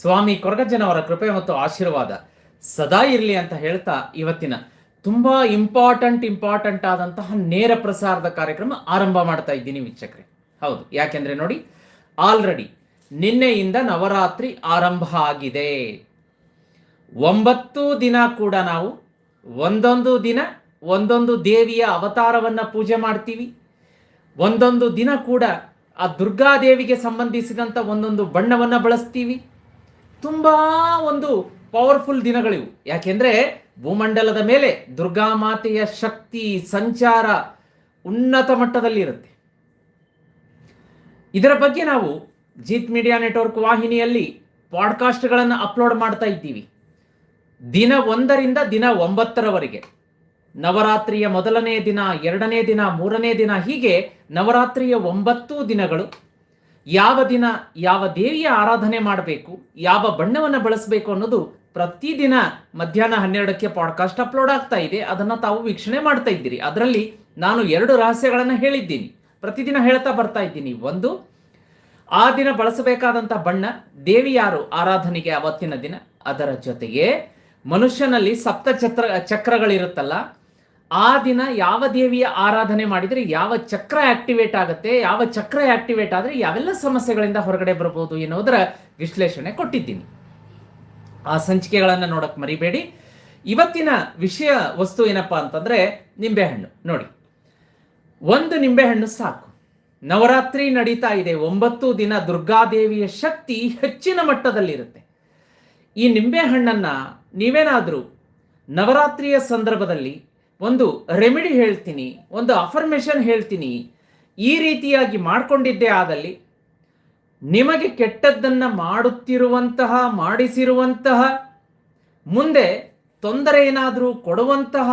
ಸ್ವಾಮಿ ಕೊರಗಜ್ಜನವರ ಕೃಪೆ ಮತ್ತು ಆಶೀರ್ವಾದ ಸದಾ ಇರಲಿ ಅಂತ ಹೇಳ್ತಾ ಇವತ್ತಿನ ತುಂಬಾ ಇಂಪಾರ್ಟೆಂಟ್ ಇಂಪಾರ್ಟೆಂಟ್ ಆದಂತಹ ನೇರ ಪ್ರಸಾರದ ಕಾರ್ಯಕ್ರಮ ಆರಂಭ ಮಾಡ್ತಾ ಇದ್ದೀನಿ ವೀಕ್ಷಕರೇ. ಹೌದು, ಯಾಕೆಂದ್ರೆ ನೋಡಿ ಆಲ್ರೆಡಿ ನಿನ್ನೆಯಿಂದ ನವರಾತ್ರಿ ಆರಂಭ ಆಗಿದೆ. ಒಂಬತ್ತು ದಿನ ಕೂಡ ನಾವು ಒಂದೊಂದು ದಿನ ಒಂದೊಂದು ದೇವಿಯ ಅವತಾರವನ್ನ ಪೂಜೆ ಮಾಡ್ತೀವಿ. ಒಂದೊಂದು ದಿನ ಕೂಡ ಆ ದುರ್ಗಾದೇವಿಗೆ ಸಂಬಂಧಿಸಿದಂಥ ಒಂದೊಂದು ಬಣ್ಣವನ್ನ ಬಳಸ್ತೀವಿ. ತುಂಬಾ ಒಂದು ಪವರ್ಫುಲ್ ದಿನಗಳಿವು. ಯಾಕೆಂದ್ರೆ ಭೂಮಂಡಲದ ಮೇಲೆ ದುರ್ಗಾ ಮಾತೆಯ ಶಕ್ತಿ, ಸಂಚಾರ ಉನ್ನತ ಮಟ್ಟದಲ್ಲಿ ಇರುತ್ತೆ. ಇದರ ಬಗ್ಗೆ ನಾವು ಜೀತ್ ಮೀಡಿಯಾ ನೆಟ್ವರ್ಕ್ ವಾಹಿನಿಯಲ್ಲಿ ಪಾಡ್ಕಾಸ್ಟ್ಗಳನ್ನು ಅಪ್ಲೋಡ್ ಮಾಡ್ತಾ ಇದ್ದೀವಿ. ದಿನ ಒಂದರಿಂದ ದಿನ ಒಂಬತ್ತರವರೆಗೆ. ನವರಾತ್ರಿಯ ಮೊದಲನೇ ದಿನ, ಎರಡನೇ ದಿನ, ಮೂರನೇ ದಿನ ಹೀಗೆ ನವರಾತ್ರಿಯ ಒಂಬತ್ತು ದಿನಗಳು ಯಾವ ದಿನ ಯಾವ ದೇವಿಯ ಆರಾಧನೆ ಮಾಡಬೇಕು, ಯಾವ ಬಣ್ಣವನ್ನು ಬಳಸಬೇಕು ಅನ್ನೋದು ಪ್ರತಿದಿನ ಮಧ್ಯಾಹ್ನ ಹನ್ನೆರಡಕ್ಕೆ ಪಾಡ್ಕಾಸ್ಟ್ ಅಪ್ಲೋಡ್ ಆಗ್ತಾ ಇದೆ. ಅದನ್ನು ತಾವು ವೀಕ್ಷಣೆ ಮಾಡ್ತಾ ಇದ್ದೀರಿ. ಅದರಲ್ಲಿ ನಾನು ಎರಡು ರಹಸ್ಯಗಳನ್ನು ಹೇಳಿದ್ದೀನಿ. ಪ್ರತಿದಿನ ಹೇಳ್ತಾ ಬರ್ತಾ ಇದ್ದೀನಿ. ಒಂದು, ಆ ದಿನ ಬಳಸಬೇಕಾದಂಥ ಬಣ್ಣ ದೇವಿ ಯಾರು ಆರಾಧನೆಗೆ ಅವತ್ತಿನ ದಿನ? ಅದರ ಜೊತೆಗೆ ಮನುಷ್ಯನಲ್ಲಿ ಸಪ್ತ ಚಕ್ರ ಚಕ್ರಗಳಿರುತ್ತಲ್ಲ ಆ ದಿನ ಯಾವ ದೇವಿಯ ಆರಾಧನೆ ಮಾಡಿದರೆ ಯಾವ ಚಕ್ರ ಆಕ್ಟಿವೇಟ್ ಆಗುತ್ತೆ, ಯಾವ ಚಕ್ರ ಆಕ್ಟಿವೇಟ್ ಆದರೆ ಯಾವೆಲ್ಲ ಸಮಸ್ಯೆಗಳಿಂದ ಹೊರಗಡೆ ಬರಬಹುದು ಎನ್ನುವುದರ ವಿಶ್ಲೇಷಣೆ ಕೊಟ್ಟಿದ್ದೀನಿ. ಆ ಸಂಚಿಕೆಗಳನ್ನು ನೋಡಕ್ಕೆ ಮರಿಬೇಡಿ. ಇವತ್ತಿನ ವಿಷಯ ವಸ್ತು ಏನಪ್ಪಾ ಅಂತಂದ್ರೆ ನಿಂಬೆಹಣ್ಣು. ನೋಡಿ, ಒಂದು ನಿಂಬೆಹಣ್ಣು ಸಾಕು. ನವರಾತ್ರಿ ನಡೀತಾ ಇದೆ. ಒಂಬತ್ತು ದಿನ ದುರ್ಗಾದೇವಿಯ ಶಕ್ತಿ ಹೆಚ್ಚಿನ ಮಟ್ಟದಲ್ಲಿರುತ್ತೆ. ಈ ನಿಂಬೆಹಣ್ಣನ್ನ ನೀವೇನಾದರೂ ನವರಾತ್ರಿಯ ಸಂದರ್ಭದಲ್ಲಿ ಒಂದು ರೆಮಿಡಿ ಹೇಳ್ತೀನಿ, ಒಂದು ಅಫರ್ಮೇಷನ್ ಹೇಳ್ತೀನಿ. ಈ ರೀತಿಯಾಗಿ ಮಾಡಿಕೊಂಡಿದ್ದೇ ಆದಲ್ಲಿ ನಿಮಗೆ ಕೆಟ್ಟದ್ದನ್ನು ಮಾಡುತ್ತಿರುವಂತಹ, ಮಾಡಿಸಿರುವಂತಹ, ಮುಂದೆ ತೊಂದರೆ ಏನಾದರೂ ಕೊಡುವಂತಹ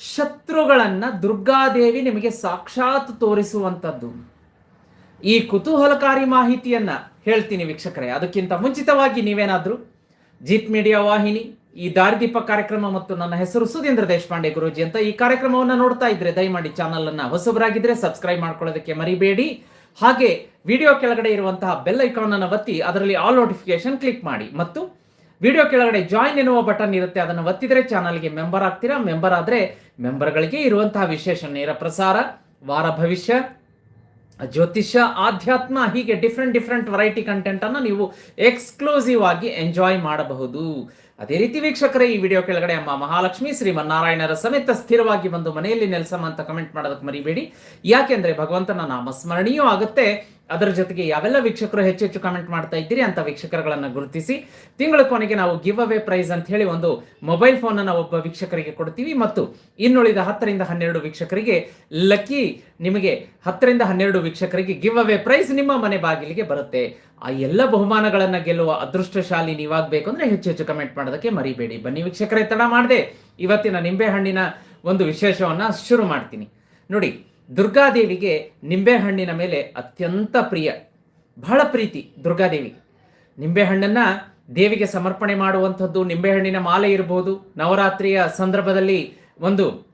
ಶತ್ರುಗಳನ್ನು ದುರ್ಗಾದೇವಿ ನಿಮಗೆ ಸಾಕ್ಷಾತ್ ತೋರಿಸುವಂಥದ್ದು. ಈ ಕುತೂಹಲಕಾರಿ ಮಾಹಿತಿಯನ್ನು ಹೇಳ್ತೀನಿ ವೀಕ್ಷಕರೇ. ಅದಕ್ಕಿಂತ ಮುಂಚಿತವಾಗಿ ನೀವೇನಾದರೂ ಜೀತ್ ಮೀಡಿಯಾ ವಾಹಿನಿ ಈ ದಾರಿದೀಪ ಕಾರ್ಯಕ್ರಮ ಮತ್ತು ನನ್ನ ಹೆಸರು ಸುಧೀಂದ್ರ ದೇಶಪಾಂಡೆ ಗುರುಜಿ ಅಂತ ಈ ಕಾರ್ಯಕ್ರಮವನ್ನು ನೋಡ್ತಾ ಇದ್ರೆ ದಯಮಾಡಿ ಚಾನಲ್ ಅನ್ನ ಹೊಸಬರಾಗಿದ್ರೆ ಸಬ್ಸ್ಕ್ರೈಬ್ ಮಾಡ್ಕೊಳ್ಳೋದಕ್ಕೆ ಮರಿಬೇಡಿ. ಹಾಗೆ ವಿಡಿಯೋ ಕೆಳಗಡೆ ಇರುವಂತಹ ಬೆಲ್ ಐಕಾನ್ ಅನ್ನು ಒತ್ತಿ ಅದರಲ್ಲಿ ಆಲ್ ನೋಟಿಫಿಕೇಶನ್ ಕ್ಲಿಕ್ ಮಾಡಿ. ಮತ್ತು ವಿಡಿಯೋ ಕೆಳಗಡೆ ಜಾಯಿನ್ ಎನ್ನುವ ಬಟನ್ ಇರುತ್ತೆ, ಅದನ್ನು ಒತ್ತಿದ್ರೆ ಚಾನಲ್ಗೆ ಮೆಂಬರ್ ಆಗ್ತೀರಾ? ಮೆಂಬರ್ ಆದ್ರೆ ಮೆಂಬರ್ಗಳಿಗೆ ಇರುವಂತಹ ವಿಶೇಷ ನೇರ ಪ್ರಸಾರ, ವಾರ ಭವಿಷ್ಯ, ಜ್ಯೋತಿಷ್ಯ, ಆಧ್ಯಾತ್ಮ, ಹೀಗೆ ಡಿಫ್ರೆಂಟ್ ಡಿಫ್ರೆಂಟ್ ವೆರೈಟಿ ಕಂಟೆಂಟ್ ಅನ್ನು ನೀವು ಎಕ್ಸ್ಕ್ಲೂಸಿವ್ ಆಗಿ ಎಂಜಾಯ್ ಮಾಡಬಹುದು. ಅದೇ ರೀತಿ ವೀಕ್ಷಕರೇ, ಈ ವಿಡಿಯೋ ಕೆಳಗಡೆ ಅಮ್ಮ ಮಹಾಲಕ್ಷ್ಮಿ ಶ್ರೀಮನ್ನಾರಾಯಣರ ಸಮೇತ ಸ್ಥಿರವಾಗಿ ಬಂದು ಮನೆಯಲ್ಲಿ ನೆಲೆಸಮ್ಮ ಅಂತ ಕಮೆಂಟ್ ಮಾಡೋದಕ್ಕೆ ಮರಿಬೇಡಿ. ಯಾಕೆಂದ್ರೆ ಭಗವಂತನ ನಾಮ ಸ್ಮರಣೀಯೂ ಆಗುತ್ತೆ. ಅದರ ಜೊತೆಗೆ ಯಾವೆಲ್ಲ ವೀಕ್ಷಕರು ಹೆಚ್ಚು ಹೆಚ್ಚು ಕಮೆಂಟ್ ಮಾಡ್ತಾ ಇದ್ದೀರಿ ಅಂತ ವೀಕ್ಷಕರುಗಳನ್ನ ಗುರುತಿಸಿ ತಿಂಗಳ ಕೊನೆಗೆ ನಾವು ಗಿವ್ ಅವೇ ಪ್ರೈಸ್ ಅಂತ ಹೇಳಿ ಒಂದು ಮೊಬೈಲ್ ಫೋನ್ ಅನ್ನ ಒಬ್ಬ ವೀಕ್ಷಕರಿಗೆ ಕೊಡ್ತೀವಿ. ಮತ್ತು ಇನ್ನುಳಿದ ಹತ್ತರಿಂದ ಹನ್ನೆರಡು ವೀಕ್ಷಕರಿಗೆ ಲಕ್ಕಿ ನಿಮಗೆ ಹತ್ತರಿಂದ ಹನ್ನೆರಡು ವೀಕ್ಷಕರಿಗೆ ಗಿವ್ ಅವೇ ಪ್ರೈಸ್ ನಿಮ್ಮ ಮನೆ ಬಾಗಿಲಿಗೆ ಬರುತ್ತೆ. ಆ ಎಲ್ಲ ಬಹುಮಾನಗಳನ್ನು ಗೆಲ್ಲುವ ಅದೃಷ್ಟಶಾಲಿ ನೀವಾಗಬೇಕು ಅಂದ್ರೆ ಹೆಚ್ಚು ಹೆಚ್ಚು ಕಮೆಂಟ್ ಮಾಡೋದಕ್ಕೆ ಮರಿಬೇಡಿ. ಬನ್ನಿ ವೀಕ್ಷಕರೇ, ತಡ ಮಾಡದೆ. ಇವತ್ತಿನ ನಿಂಬೆಹಣ್ಣಿನ ಒಂದು ವಿಶೇಷವನ್ನ ಶುರು ಮಾಡ್ತೀನಿ. ನೋಡಿ ದುರ್ಗಾದೇವಿಗೆ ನಿಂಬೆಹಣ್ಣಿನ ಮೇಲೆ ಅತ್ಯಂತ ಪ್ರಿಯ, ಬಹಳ ಪ್ರೀತಿ ದುರ್ಗಾದೇವಿ ನಿಂಬೆಹಣ್ಣನ್ನು ದೇವಿಗೆ ಸಮರ್ಪಣೆ ಮಾಡುವಂಥದ್ದು ನಿಂಬೆಹಣ್ಣಿನ ಮಾಲೆ ಇರಬಹುದು ನವರಾತ್ರಿಯ ಸಂದರ್ಭದಲ್ಲಿ ಒಂದು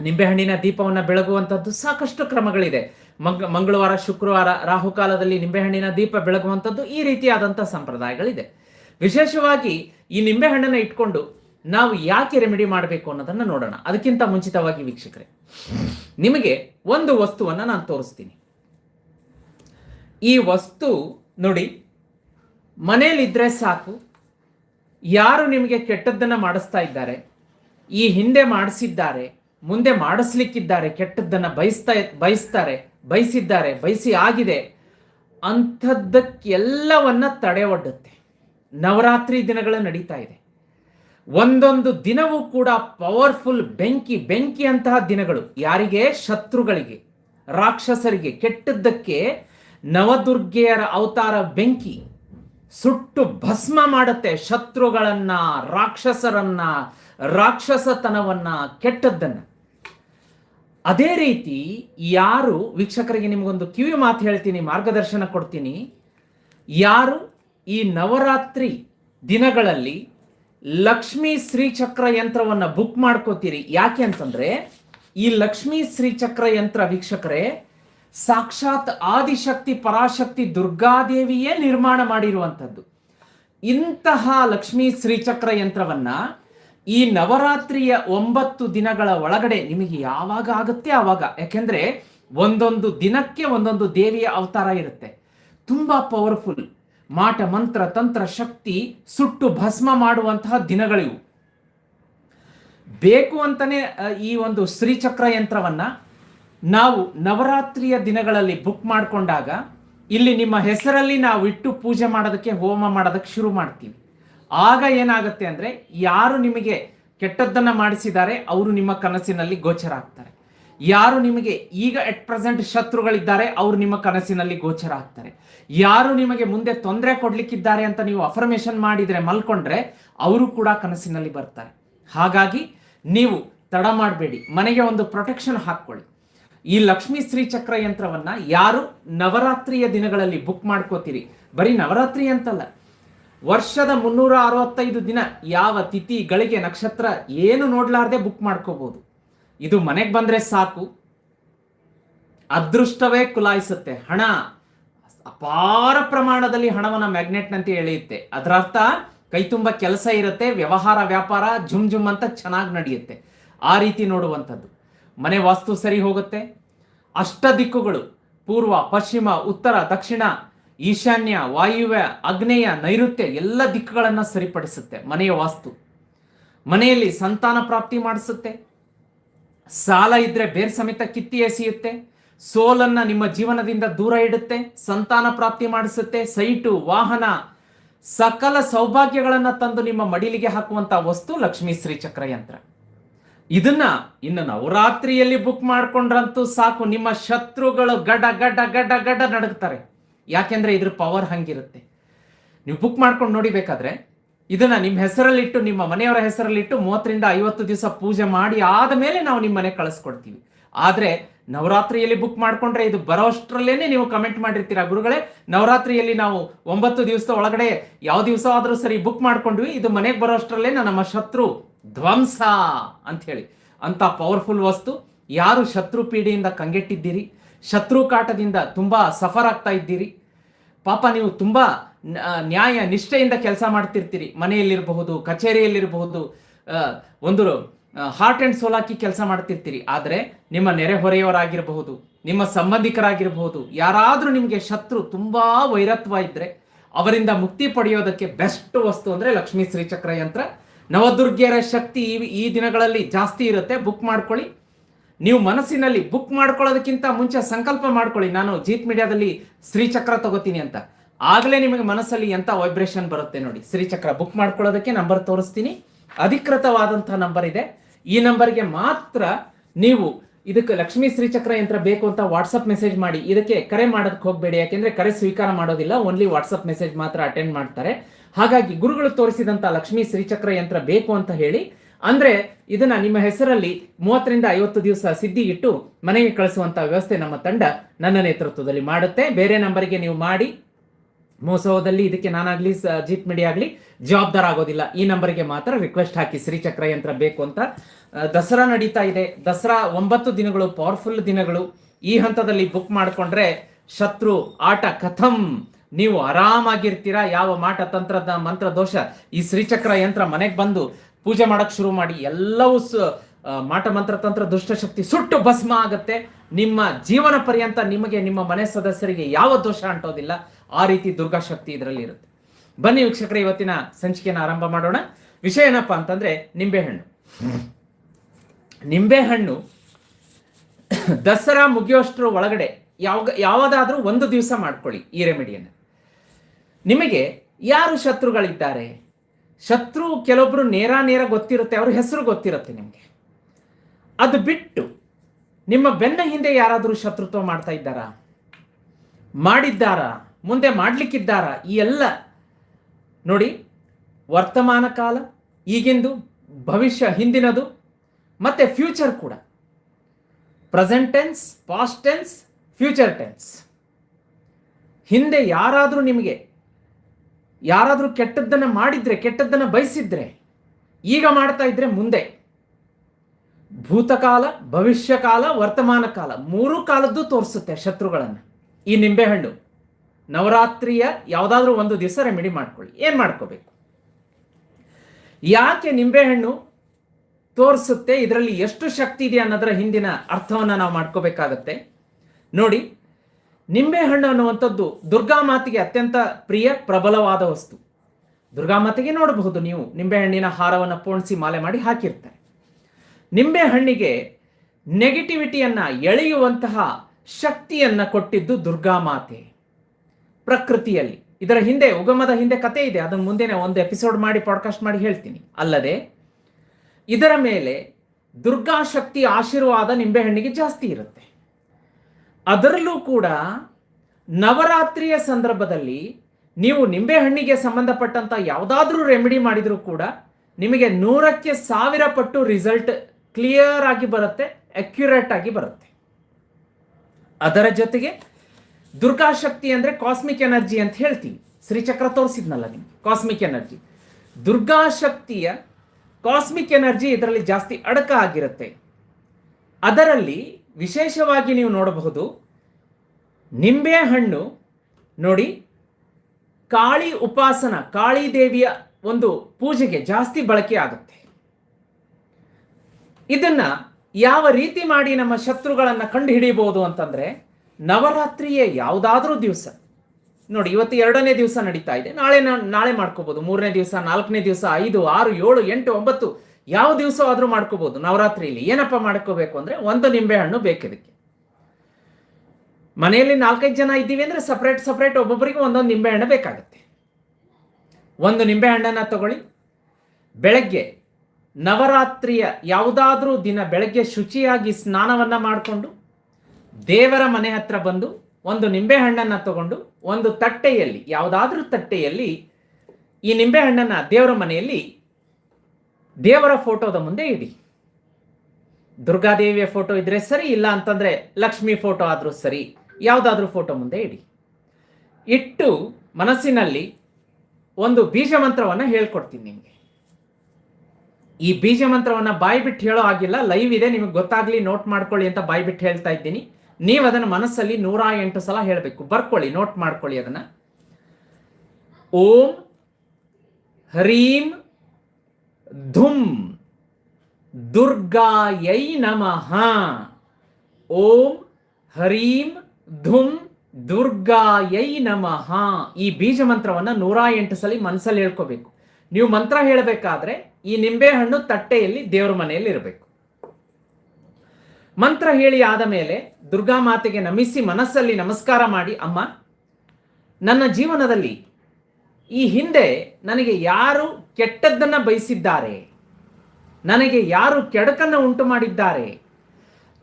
ನಿಂಬೆಹಣ್ಣಿನ ದೀಪವನ್ನು ಬೆಳಗುವಂಥದ್ದು ಸಾಕಷ್ಟು ಕ್ರಮಗಳಿದೆ. ಮಂಗ, ಮಂಗಳವಾರ, ಶುಕ್ರವಾರ, ರಾಹುಕಾಲದಲ್ಲಿ ನಿಂಬೆಹಣ್ಣಿನ ದೀಪ ಬೆಳಗುವಂಥದ್ದು ಈ ರೀತಿಯಾದಂಥ ಸಂಪ್ರದಾಯಗಳಿದೆ. ವಿಶೇಷವಾಗಿ ಈ ನಿಂಬೆಹಣ್ಣನ್ನು ಇಟ್ಕೊಂಡು ನಾವು ಯಾಕೆ ರೆಮಿಡಿ ಮಾಡಬೇಕು ಅನ್ನೋದನ್ನು ನೋಡೋಣ. ಅದಕ್ಕಿಂತ ಮುಂಚಿತವಾಗಿ ವೀಕ್ಷಕರೆ, ನಿಮಗೆ ಒಂದು ವಸ್ತುವನ್ನು ನಾನು ತೋರಿಸ್ತೀನಿ. ಈ ವಸ್ತು ನೋಡಿ ಮನೇಲಿದ್ರೆ ಸಾಕು, ಯಾರು ನಿಮಗೆ ಕೆಟ್ಟದ್ದನ್ನು ಮಾಡಿಸ್ತಾ ಇದ್ದಾರೆ, ಈ ಹಿಂದೆ ಮಾಡಿಸಿದ್ದಾರೆ, ಮುಂದೆ ಮಾಡಿಸ್ಲಿಕ್ಕಿದ್ದಾರೆ, ಕೆಟ್ಟದ್ದನ್ನು ಬಯಸ್ತಾ, ಬಯಸ್ತಾರೆ, ಬಯಸಿದ್ದಾರೆ, ಬಯಸಿ ಆಗಿದೆ, ಅಂಥದ್ದಕ್ಕೆಲ್ಲವನ್ನ ತಡೆ ಒಡ್ಡುತ್ತೆ ನವರಾತ್ರಿ ದಿನಗಳು ನಡೀತಾ ಇದೆ. ಒಂದೊಂದು ದಿನವೂ ಕೂಡ ಪವರ್ಫುಲ್ ಬೆಂಕಿ ಬೆಂಕಿ ಅಂತಹ ದಿನಗಳು. ಯಾರಿಗೆ? ಶತ್ರುಗಳಿಗೆ, ರಾಕ್ಷಸರಿಗೆ. ಕೆಟ್ಟದ್ದಕ್ಕೆ ನವದುರ್ಗೆಯರ ಅವತಾರ ಬೆಂಕಿ. ಸುಟ್ಟು ಭಸ್ಮ ಮಾಡುತ್ತೆ ಶತ್ರುಗಳನ್ನ, ರಾಕ್ಷಸರನ್ನ, ರಾಕ್ಷಸತನವನ್ನ, ಕೆಟ್ಟದ್ದನ್ನ. ಅದೇ ರೀತಿ ಯಾರು, ವೀಕ್ಷಕರಿಗೆ ನಿಮಗೊಂದು ಕಿವಿ ಮಾತು ಹೇಳ್ತೀನಿ, ಮಾರ್ಗದರ್ಶನ ಕೊಡ್ತೀನಿ. ಯಾರು ಈ ನವರಾತ್ರಿ ದಿನಗಳಲ್ಲಿ ಲಕ್ಷ್ಮೀ ಶ್ರೀಚಕ್ರ ಯಂತ್ರವನ್ನ ಬುಕ್ ಮಾಡ್ಕೋತೀರಿ. ಯಾಕೆ ಅಂತಂದ್ರೆ, ಈ ಲಕ್ಷ್ಮೀ ಶ್ರೀಚಕ್ರ ಯಂತ್ರ ವೀಕ್ಷಕರೇ, ಸಾಕ್ಷಾತ್ ಆದಿಶಕ್ತಿ ಪರಾಶಕ್ತಿ ದುರ್ಗಾದೇವಿಯೇ ನಿರ್ಮಾಣ ಮಾಡಿರುವಂಥದ್ದು. ಇಂತಹ ಲಕ್ಷ್ಮೀ ಶ್ರೀಚಕ್ರ ಯಂತ್ರವನ್ನ ಈ ನವರಾತ್ರಿಯ ಒಂಬತ್ತು ದಿನಗಳ ಒಳಗಡೆ ನಿಮಗೆ ಯಾವಾಗ ಆಗುತ್ತೆ ಆವಾಗ. ಯಾಕೆಂದ್ರೆ, ಒಂದೊಂದು ದಿನಕ್ಕೆ ಒಂದೊಂದು ದೇವಿಯ ಅವತಾರ ಇರುತ್ತೆ. ತುಂಬಾ ಪವರ್ಫುಲ್ ಮಾಟ, ಮಂತ್ರ, ತಂತ್ರ, ಶಕ್ತಿ, ಸುಟ್ಟು, ಭಸ್ಮ ಮಾಡುವಂತಹ ದಿನಗಳಿವು. ಬೇಕು ಅಂತಾನೆ ಈ ಒಂದು ಶ್ರೀಚಕ್ರ ಯಂತ್ರವನ್ನ ನಾವು ನವರಾತ್ರಿಯ ದಿನಗಳಲ್ಲಿ ಬುಕ್ ಮಾಡಿಕೊಂಡಾಗ ಇಲ್ಲಿ ನಿಮ್ಮ ಹೆಸರಲ್ಲಿ ನಾವು ಇಟ್ಟು ಪೂಜೆ ಮಾಡೋದಕ್ಕೆ, ಹೋಮ ಮಾಡೋದಕ್ಕೆ ಶುರು ಮಾಡ್ತೀವಿ. ಆಗ ಏನಾಗುತ್ತೆ ಅಂದ್ರೆ ಯಾರು ನಿಮಗೆ ಕೆಟ್ಟದ್ದನ್ನ ಮಾಡಿಸಿದ್ದಾರೆ ಅವರು ನಿಮ್ಮ ಕನಸಿನಲ್ಲಿ ಗೋಚರ ಆಗ್ತಾರೆ. ಯಾರು ನಿಮಗೆ ಈಗ ಎಟ್ ಪ್ರೆಸೆಂಟ್ ಶತ್ರುಗಳಿದ್ದಾರೆ, ಅವರು ನಿಮ್ಮ ಕನಸಿನಲ್ಲಿ ಗೋಚರ ಆಗ್ತಾರೆ. ಯಾರು ನಿಮಗೆ ಮುಂದೆ ತೊಂದರೆ ಕೊಡ್ಲಿಕ್ಕಿದ್ದಾರೆ ಅಂತ ನೀವು ಅಫರ್ಮೇಶನ್ ಮಾಡಿದ್ರೆ, ಮಲ್ಕೊಂಡ್ರೆ, ಅವರು ಕೂಡ ಕನಸಿನಲ್ಲಿ ಬರ್ತಾರೆ. ಹಾಗಾಗಿ ನೀವು ತಡ ಮಾಡಬೇಡಿ. ಮನೆಗೆ ಒಂದು ಪ್ರೊಟೆಕ್ಷನ್ ಹಾಕ್ಕೊಳ್ಳಿ. ಈ ಲಕ್ಷ್ಮೀ ಶ್ರೀ ಚಕ್ರ ಯಂತ್ರವನ್ನ ಯಾರು ನವರಾತ್ರಿಯ ದಿನಗಳಲ್ಲಿ ಬುಕ್ ಮಾಡ್ಕೋತೀರಿ? ಬರೀ ನವರಾತ್ರಿ ಅಂತಲ್ಲ. ವರ್ಷದ ಮುನ್ನೂರ ಅರವತ್ತೈದು ದಿನ ಯಾವ ತಿಥಿ, ಗಳಿಗೆ ನಕ್ಷತ್ರ ಏನು ನೋಡ್ಲಾರ್ದೆ ಬುಕ್ ಮಾಡ್ಕೋಬಹುದು ಇದು ಮನೆಗೆ ಬಂದರೆ ಸಾಕು. ಅದೃಷ್ಟವೇ ಕುಲಾಯಿಸುತ್ತೆ. ಹಣ, ಅಪಾರ ಪ್ರಮಾಣದಲ್ಲಿ ಹಣವನ್ನು ಮ್ಯಾಗ್ನೆಟ್ನಂತೆ ಎಳೆಯುತ್ತೆ. ಅದರ ಅರ್ಥ ಕೈ ತುಂಬ ಕೆಲಸ ಇರುತ್ತೆ, ವ್ಯವಹಾರ, ವ್ಯಾಪಾರ ಝುಮ್ ಝುಮ್ ಅಂತ ಚೆನ್ನಾಗಿ ನಡೆಯುತ್ತೆ. ಆ ರೀತಿ ನೋಡುವಂಥದ್ದು. ಮನೆ ವಾಸ್ತು ಸರಿ ಹೋಗುತ್ತೆ. ಅಷ್ಟ ದಿಕ್ಕುಗಳು, ಪೂರ್ವ, ಪಶ್ಚಿಮ, ಉತ್ತರ, ದಕ್ಷಿಣ, ಈಶಾನ್ಯ, ವಾಯುವ್ಯ, ಆಗ್ನೇಯ, ನೈಋತ್ಯ ಎಲ್ಲ ದಿಕ್ಕುಗಳನ್ನು ಸರಿಪಡಿಸುತ್ತೆ ಮನೆಯ ವಾಸ್ತು. ಮನೆಯಲ್ಲಿ ಸಂತಾನ ಪ್ರಾಪ್ತಿ ಮಾಡಿಸುತ್ತೆ. ಸಾಲ ಇದ್ರೆ ಬೇರ್ ಸಮೇತ ಕಿತ್ತಿ ಎಸೆಯುತ್ತೆ, ಸೋಲನ್ನ ನಿಮ್ಮ ಜೀವನದಿಂದ ದೂರ ಇಡುತ್ತೆ, ಸಂತಾನ ಪ್ರಾಪ್ತಿ ಮಾಡಿಸುತ್ತೆ, ಸೈಟು, ವಾಹನ, ಸಕಲ ಸೌಭಾಗ್ಯಗಳನ್ನ ತಂದು ನಿಮ್ಮ ಮಡಿಲಿಗೆ ಹಾಕುವಂತ ವಸ್ತು ಲಕ್ಷ್ಮೀ ಶ್ರೀ ಚಕ್ರ ಯಂತ್ರ ಇದನ್ನ ಇನ್ನು ನವರಾತ್ರಿಯಲ್ಲಿ ಬುಕ್ ಮಾಡ್ಕೊಂಡ್ರಂತೂ ಸಾಕು, ನಿಮ್ಮ ಶತ್ರುಗಳು ಗಡ ಗಡ ಗಡ ಗಡ ನಡಗ್ತಾರೆ. ಯಾಕೆಂದ್ರೆ ಇದ್ರ ಪವರ್ ಹಂಗಿರುತ್ತೆ. ನೀವು ಬುಕ್ ಮಾಡ್ಕೊಂಡು ನೋಡಿಬೇಕಾದ್ರೆ ಇದನ್ನ ನಿಮ್ಮ ಹೆಸರಲ್ಲಿಟ್ಟು, ನಿಮ್ಮ ಮನೆಯವರ ಹೆಸರಲ್ಲಿಟ್ಟು ಮೂವತ್ತರಿಂದ ಐವತ್ತು ದಿವಸ ಪೂಜೆ ಮಾಡಿ ಆದ ಮೇಲೆ ನಾವು ನಿಮ್ಮ ಮನೆ ಕಳಿಸ್ಕೊಡ್ತೀವಿ. ಆದ್ರೆ ನವರಾತ್ರಿಯಲ್ಲಿ ಬುಕ್ ಮಾಡ್ಕೊಂಡ್ರೆ ಇದು ಬರೋಷ್ಟರಲ್ಲೇನೆ ನೀವು ಕಮೆಂಟ್ ಮಾಡಿರ್ತೀರಾ ಗುರುಗಳೇ? ನವರಾತ್ರಿಯಲ್ಲಿ ನಾವು ಒಂಬತ್ತು ದಿವಸದ ಒಳಗಡೆ ಯಾವ ದಿವಸ ಆದರೂ ಸರಿ ಬುಕ್ ಮಾಡ್ಕೊಂಡ್ವಿ, ಇದು ಮನೆಗೆ ಬರೋಷ್ಟರಲ್ಲೇ ನಮ್ಮ ಶತ್ರು ಧ್ವಂಸ ಅಂತ ಹೇಳಿ ಅಂತ ಪವರ್ಫುಲ್ ವಸ್ತು. ಯಾರು ಶತ್ರು ಪೀಡೆಯಿಂದ ಕಂಗೆಟ್ಟಿದ್ದೀರಿ? ಶತ್ರು ಕಾಟದಿಂದ ತುಂಬಾ ಸಫರ್ ಆಗ್ತಾ ಇದ್ದೀರಿ? ಪಾಪ ನೀವು ತುಂಬ ನ್ಯಾಯ ನಿಷ್ಠೆಯಿಂದ ಕೆಲಸ ಮಾಡ್ತಿರ್ತೀರಿ. ಮನೆಯಲ್ಲಿರಬಹುದು, ಕಚೇರಿಯಲ್ಲಿರಬಹುದು ಒಂದು ಹಾರ್ಟ್ ಅಂಡ್ ಸೋಲ್ ಹಾಕಿ ಕೆಲಸ ಮಾಡ್ತಿರ್ತೀರಿ. ಆದರೆ ನಿಮ್ಮ ನೆರೆಹೊರೆಯವರಾಗಿರಬಹುದು ನಿಮ್ಮ ಸಂಬಂಧಿಕರಾಗಿರಬಹುದು, ಯಾರಾದರೂ ನಿಮಗೆ ಶತ್ರು ತುಂಬ ವೈರತ್ವ ಇದ್ದರೆ ಅವರಿಂದ ಮುಕ್ತಿ ಪಡೆಯೋದಕ್ಕೆ ಬೆಸ್ಟ್ ವಸ್ತು ಅಂದರೆ ಲಕ್ಷ್ಮೀ ಶ್ರೀಚಕ್ರ ಯಂತ್ರ. ನವದುರ್ಗಿಯರ ಶಕ್ತಿ ಈ ದಿನಗಳಲ್ಲಿ ಜಾಸ್ತಿ ಇರುತ್ತೆ. ಬುಕ್ ಮಾಡ್ಕೊಳ್ಳಿ. ನೀವು ಮನಸ್ಸಿನಲ್ಲಿ ಬುಕ್ ಮಾಡ್ಕೊಳ್ಳೋದಕ್ಕಿಂತ ಮುಂಚೆ ಸಂಕಲ್ಪ ಮಾಡ್ಕೊಳ್ಳಿ. ನಾನು ಜೀತ್ ಮೀಡಿಯಾದಲ್ಲಿ ಶ್ರೀಚಕ್ರ ತಗೋತೀನಿ ಅಂತ. ಆಗಲೇ ನಿಮಗೆ ಮನಸ್ಸಲ್ಲಿ ಎಂಥ ವೈಬ್ರೇಷನ್ ಬರುತ್ತೆ ನೋಡಿ. ಶ್ರೀಚಕ್ರ ಬುಕ್ ಮಾಡ್ಕೊಳ್ಳೋದಕ್ಕೆ ನಂಬರ್ ತೋರಿಸ್ತೀನಿ. ಅಧಿಕೃತವಾದಂತಹ ನಂಬರ್ ಇದೆ. ಈ ನಂಬರ್ಗೆ ಮಾತ್ರ ನೀವು ಇದಕ್ಕೆ ಲಕ್ಷ್ಮೀ ಶ್ರೀಚಕ್ರ ಯಂತ್ರ ಬೇಕು ಅಂತ ವಾಟ್ಸಪ್ ಮೆಸೇಜ್ ಮಾಡಿ. ಇದಕ್ಕೆ ಕರೆ ಮಾಡೋದಕ್ಕೆ ಹೋಗಬೇಡಿ. ಯಾಕೆಂದ್ರೆ ಕರೆ ಸ್ವೀಕಾರ ಮಾಡೋದಿಲ್ಲ. ಓನ್ಲಿ ವಾಟ್ಸಪ್ ಮೆಸೇಜ್ ಮಾತ್ರ ಅಟೆಂಡ್ ಮಾಡ್ತಾರೆ. ಹಾಗಾಗಿ ಗುರುಗಳು ತೋರಿಸಿದಂತ ಲಕ್ಷ್ಮೀ ಶ್ರೀಚಕ್ರ ಯಂತ್ರ ಬೇಕು ಅಂತ ಹೇಳಿ ಅಂದ್ರೆ ಇದನ್ನ ನಿಮ್ಮ ಹೆಸರಲ್ಲಿ ಮೂವತ್ತರಿಂದ ಐವತ್ತು ದಿವಸ ಸಿದ್ಧಿ ಇಟ್ಟು ಮನೆಗೆ ಕಳಿಸುವಂತ ವ್ಯವಸ್ಥೆ ನಮ್ಮ ತಂಡ ನನ್ನ ನೇತೃತ್ವದಲ್ಲಿ ಮಾಡುತ್ತೆ. ಬೇರೆ ನಂಬರ್ಗೆ ನೀವು ಮಾಡಿ. ಮೋಸವದಲ್ಲಿ ಇದಕ್ಕೆ ನಾನಾಗ್ಲಿ ಜೀತ್ ಮಿಡಿ ಆಗ್ಲಿ ಜವಾಬ್ದಾರ ಆಗೋದಿಲ್ಲ. ಈ ನಂಬರ್ಗೆ ಮಾತ್ರ ರಿಕ್ವೆಸ್ಟ್ ಹಾಕಿ ಶ್ರೀಚಕ್ರ ಯಂತ್ರ ಬೇಕು ಅಂತ. ದಸರಾ ನಡೀತಾ ಇದೆ. ದಸರಾ ಒಂಬತ್ತು ದಿನಗಳು ಪವರ್ಫುಲ್ ದಿನಗಳು. ಈ ಹಂತದಲ್ಲಿ ಬುಕ್ ಮಾಡಿಕೊಂಡ್ರೆ ಶತ್ರು ಆಟ ಕಥಂ. ನೀವು ಆರಾಮಾಗಿರ್ತೀರಾ? ಯಾವ ಮಾಟ, ತಂತ್ರದ, ಮಂತ್ರ, ದೋಷ ಈ ಶ್ರೀಚಕ್ರ ಯಂತ್ರ ಮನೆಗೆ ಬಂದು ಪೂಜೆ ಮಾಡಕ್ ಶುರು ಮಾಡಿ ಎಲ್ಲವೂ ಮಾಟ ಮಂತ್ರ ತಂತ್ರ ದುಷ್ಟಶಕ್ತಿ ಸುಟ್ಟು ಭಸ್ಮ ಆಗುತ್ತೆ. ನಿಮ್ಮ ಜೀವನ ಪರ್ಯಂತ ನಿಮಗೆ ನಿಮ್ಮ ಮನೆ ಸದಸ್ಯರಿಗೆ ಯಾವ ದೋಷ ಅಂಟೋದಿಲ್ಲ. ಆ ರೀತಿ ದುರ್ಗಾ ಶಕ್ತಿ ಇದರಲ್ಲಿ ಇರುತ್ತೆ. ಬನ್ನಿ ವೀಕ್ಷಕರೇ, ಇವತ್ತಿನ ಸಂಚಿಕೆಯನ್ನು ಆರಂಭ ಮಾಡೋಣ. ವಿಷಯ ಏನಪ್ಪಾ ಅಂತಂದ್ರೆ ನಿಂಬೆಹಣ್ಣು. ನಿಂಬೆಹಣ್ಣು ದಸರಾ ಮುಗಿಯೋಷ್ಟರ ಒಳಗಡೆ ಯಾವ ಯಾವುದಾದ್ರೂ ಒಂದು ದಿವಸ ಮಾಡ್ಕೊಳ್ಳಿ ಈ ರೆಮಿಡಿಯನ್ನು. ನಿಮಗೆ ಯಾರು ಶತ್ರುಗಳಿದ್ದಾರೆ? ಶತ್ರು ಕೆಲವೊಬ್ರು ನೇರ ನೇರ ಗೊತ್ತಿರುತ್ತೆ, ಅವ್ರ ಹೆಸರು ಗೊತ್ತಿರುತ್ತೆ ನಿಮಗೆ. ಅದು ಬಿಟ್ಟು ನಿಮ್ಮ ಬೆನ್ನ ಹಿಂದೆ ಯಾರಾದರೂ ಶತ್ರುತ್ವ ಮಾಡ್ತಾ ಇದ್ದಾರಾ? ಮಾಡಿದ್ದಾರಾ? ಮುಂದೆ ಮಾಡ್ಲಿಕ್ಕಿದ್ದಾರಾ? ಈ ಎಲ್ಲ ನೋಡಿ, ವರ್ತಮಾನ ಕಾಲ, ಈಗಿಂದು, ಭವಿಷ್ಯ ಹಿಂದಿನದು, ಮತ್ತೆ ಫ್ಯೂಚರ್ ಕೂಡ. Present tense, past tense, future tense. ಹಿಂದೆ ಯಾರಾದರೂ ನಿಮಗೆ ಯಾರಾದರೂ ಕೆಟ್ಟದ್ದನ್ನು ಮಾಡಿದರೆ, ಕೆಟ್ಟದ್ದನ್ನು ಬಯಸಿದ್ರೆ, ಈಗ ಮಾಡ್ತಾ ಇದ್ರೆ ಮುಂದೆ. ಭೂತಕಾಲ ಭವಿಷ್ಯ ಕಾಲ ವರ್ತಮಾನ ಕಾಲ, ಮೂರು ಕಾಲದ್ದು ತೋರಿಸುತ್ತೆ ಶತ್ರುಗಳನ್ನು. ಈ ನಿಂಬೆಹಣ್ಣು, ನವರಾತ್ರಿಯ ಯಾವುದಾದ್ರೂ ಒಂದು ದಿವಸ ರೆಮಿಡಿ ಮಾಡ್ಕೊಳ್ಳಿ. ಏನು ಮಾಡ್ಕೋಬೇಕು? ಯಾಕೆ ನಿಂಬೆಹಣ್ಣು ತೋರಿಸುತ್ತೆ? ಇದರಲ್ಲಿ ಎಷ್ಟು ಶಕ್ತಿ ಇದೆ ಅನ್ನೋದರ ಹಿಂದಿನ ಅರ್ಥವನ್ನು ನಾವು ಮಾಡ್ಕೋಬೇಕಾಗತ್ತೆ. ನೋಡಿ ನಿಂಬೆಹಣ್ಣು ಅನ್ನುವಂಥದ್ದು ದುರ್ಗಾ ಮಾತೆಗೆ ಅತ್ಯಂತ ಪ್ರಿಯ ಪ್ರಬಲವಾದ ವಸ್ತು. ದುರ್ಗಾ ಮಾತೆಗೆ ನೋಡಬಹುದು ನೀವು. ನಿಂಬೆಹಣ್ಣಿನ ಹಾರವನ್ನು ಪೋಣಿಸಿ ಮಾಲೆ ಮಾಡಿ ಹಾಕಿರ್ತಾರೆ. ನಿಂಬೆಹಣ್ಣಿಗೆ ನೆಗೆಟಿವಿಟಿಯನ್ನು ಎಳೆಯುವಂತಹ ಶಕ್ತಿಯನ್ನ ಕೊಟ್ಟಿದ್ದು ದುರ್ಗಾ ಮಾತೆ. ಪ್ರಕೃತಿಯಲ್ಲಿ. ಇದರ ಹಿಂದೆ, ಉಗಮದ ಹಿಂದೆ ಕತೆ ಇದೆ. ಅದನ್ನು ಮುಂದಿನ ಒಂದು ಎಪಿಸೋಡ್ ಮಾಡಿ ಪಾಡ್ಕಾಸ್ಟ್ ಮಾಡಿ ಹೇಳ್ತೀನಿ. ಅಲ್ಲದೆ, ಇದರ ಮೇಲೆ ದುರ್ಗಾ ಶಕ್ತಿ ಆಶೀರ್ವಾದ ನಿಂಬೆಹಣ್ಣಿಗೆ ಜಾಸ್ತಿ ಇರುತ್ತೆ. ಅದರಲ್ಲೂ ಕೂಡ ನವರಾತ್ರಿಯ ಸಂದರ್ಭದಲ್ಲಿ ನೀವು ನಿಂಬೆಹಣ್ಣಿಗೆ ಸಂಬಂಧಪಟ್ಟಂತ ಯಾವುದಾದ್ರೂ ರೆಮಿಡಿ ಮಾಡಿದರೂ ಕೂಡ ನಿಮಗೆ ನೂರಕ್ಕೆ ಸಾವಿರ ಪಟ್ಟು ರಿಸಲ್ಟ್ ಕ್ಲಿಯರ್ ಆಗಿ ಬರುತ್ತೆ ಅಕ್ಯುರೇಟ್ ಆಗಿ ಬರುತ್ತೆ. ಅದರ ಜೊತೆಗೆ ದುರ್ಗಾಶಕ್ತಿ ಅಂದರೆ ಕಾಸ್ಮಿಕ್ ಎನರ್ಜಿ ಅಂತ ಹೇಳ್ತೀವಿ. ಶ್ರೀಚಕ್ರ ತೋರಿಸಿದ್ನಲ್ಲ ನೀವು ಕಾಸ್ಮಿಕ್ ಎನರ್ಜಿ ದುರ್ಗಾಶಕ್ತಿಯ ಕಾಸ್ಮಿಕ್ ಎನರ್ಜಿ ಇದರಲ್ಲಿ ಜಾಸ್ತಿ ಅಡಕ ಆಗಿರುತ್ತೆ. ಅದರಲ್ಲಿ ವಿಶೇಷವಾಗಿ ನೀವು ನೋಡಬಹುದು ನಿಂಬೆ ಹಣ್ಣು ನೋಡಿ, ಕಾಳಿ ಉಪಾಸನ, ಕಾಳಿ ದೇವಿಯ ಒಂದು ಪೂಜೆಗೆ ಜಾಸ್ತಿ ಬಳಕೆ ಆಗುತ್ತೆ. ಇದನ್ನ ಯಾವ ರೀತಿ ಮಾಡಿ ನಮ್ಮ ಶತ್ರುಗಳನ್ನು ಕಂಡು ಹಿಡಿಯಬಹುದು ಅಂತಂದ್ರೆ, ನವರಾತ್ರಿಯ ಯಾವುದಾದ್ರೂ ದಿವಸ. ನೋಡಿ, ಇವತ್ತು ಎರಡನೇ ದಿವಸ ನಡೀತಾ ಇದೆ. ನಾಳೆ ನಾಳೆ ಮಾಡ್ಕೋಬಹುದು ಮೂರನೇ ದಿವಸ, ನಾಲ್ಕನೇ ದಿವಸ, ಐದು, ಆರು, ಏಳು, ಎಂಟು, ಒಂಬತ್ತು ಯಾವ ದಿವಸ ಆದರೂ ಮಾಡ್ಕೋಬಹುದು ನವರಾತ್ರಿಯಲ್ಲಿ ಏನಪ್ಪ ಮಾಡ್ಕೋಬೇಕು ಅಂದ್ರೆ ಒಂದು ನಿಂಬೆ ಹಣ್ಣು ಬೇಕಿದಕ್ಕೆ ಮನೆಯಲ್ಲಿ ನಾಲ್ಕೈದು ಜನ ಇದ್ದೀವಿ ಅಂದ್ರೆ ಸಪ್ರೇಟ್ ಸಪ್ರೇಟ್ ಒಬ್ಬೊಬ್ಬರಿಗೆ ಒಂದೊಂದು ನಿಂಬೆ ಹಣ್ಣು ಬೇಕಾಗುತ್ತೆ. ಒಂದು ನಿಂಬೆ ಹಣ್ಣನ್ನು ತಗೊಳ್ಳಿ. ಬೆಳಗ್ಗೆ, ನವರಾತ್ರಿಯ ಯಾವುದಾದ್ರೂ ದಿನ ಬೆಳಗ್ಗೆ ಶುಚಿಯಾಗಿ ಸ್ನಾನವನ್ನ ಮಾಡಿಕೊಂಡು, ದೇವರ ಮನೆ ಹತ್ರ ಬಂದು ಒಂದು ನಿಂಬೆ ಹಣ್ಣನ್ನು ತಗೊಂಡು, ಒಂದು ತಟ್ಟೆಯಲ್ಲಿ, ಯಾವುದಾದ್ರೂ ತಟ್ಟೆಯಲ್ಲಿ ಈ ನಿಂಬೆ ಹಣ್ಣನ್ನು ದೇವರ ಮನೆಯಲ್ಲಿ ದೇವರ ಫೋಟೋದ ಮುಂದೆ ಇಡಿ. ದುರ್ಗಾದೇವಿಯ ಫೋಟೋ ಇದ್ರೆ ಸರಿ, ಇಲ್ಲ ಅಂತಂದ್ರೆ ಲಕ್ಷ್ಮಿ ಫೋಟೋ ಆದ್ರೂ ಸರಿ, ಯಾವುದಾದ್ರೂ ಫೋಟೋ ಮುಂದೆ ಇಡಿ. ಇಟ್ಟು ಮನಸ್ಸಿನಲ್ಲಿ ಒಂದು ಬೀಜ ಮಂತ್ರವನ್ನ ಹೇಳ್ಕೊಡ್ತೀನಿ ನಿಮಗೆ. ಈ ಬೀಜ ಮಂತ್ರವನ್ನ ಬಾಯಿ ಬಿಟ್ಟು ಹೇಳೋ ಆಗಿಲ್ಲ ಲೈವ್ ಇದೆ, ನಿಮಗೆ ಗೊತ್ತಾಗ್ಲಿ, ನೋಟ್ ಮಾಡ್ಕೊಳ್ಳಿ ಅಂತ ಬಾಯಿ ಬಿಟ್ಟು ಹೇಳ್ತಾ ಇದ್ದೀನಿ. ನೀವು ಅದನ್ನ ಮನಸ್ಸಲ್ಲಿ ನೂರ ಎಂಟು ಸಲ ಹೇಳಬೇಕು. ಬರ್ಕೊಳ್ಳಿ, ನೋಟ್ ಮಾಡ್ಕೊಳ್ಳಿ ಅದನ್ನ. ಓಂ ಹರೀಂ ಧುಂ ದುರ್ಗಾಯೈ ನಮಃ. ಓಂ ಹರೀಂ ಧುಂ ದುರ್ಗಾಯೈ ನಮಃ. ಈ ಬೀಜ ಮಂತ್ರವನ್ನ ನೂರ ಎಂಟು ಸಲ ಮನಸ್ಸಲ್ಲಿ ಹೇಳ್ಕೋಬೇಕು. ನೀವು ಮಂತ್ರ ಹೇಳಬೇಕಾದ್ರೆ ಈ ನಿಂಬೆಹಣ್ಣು ತಟ್ಟೆಯಲ್ಲಿ ದೇವರ ಮನೆಯಲ್ಲಿ ಇರಬೇಕು. ಮಂತ್ರ ಹೇಳಿ ಆದ ಮೇಲೆ ದುರ್ಗಾ ಮಾತೆಗೆ ನಮಿಸಿ ಮನಸ್ಸಲ್ಲಿ ನಮಸ್ಕಾರ ಮಾಡಿ, ಅಮ್ಮ, ನನ್ನ ಜೀವನದಲ್ಲಿ ಈ ಹಿಂದೆ ನನಗೆ ಯಾರು ಕೆಟ್ಟದ್ದನ್ನ ಬಯಸಿದ್ದಾರೆ. ನನಗೆ ಯಾರು ಕೆಡಕನ್ನ ಉಂಟು ಮಾಡಿದ್ದಾರೆ.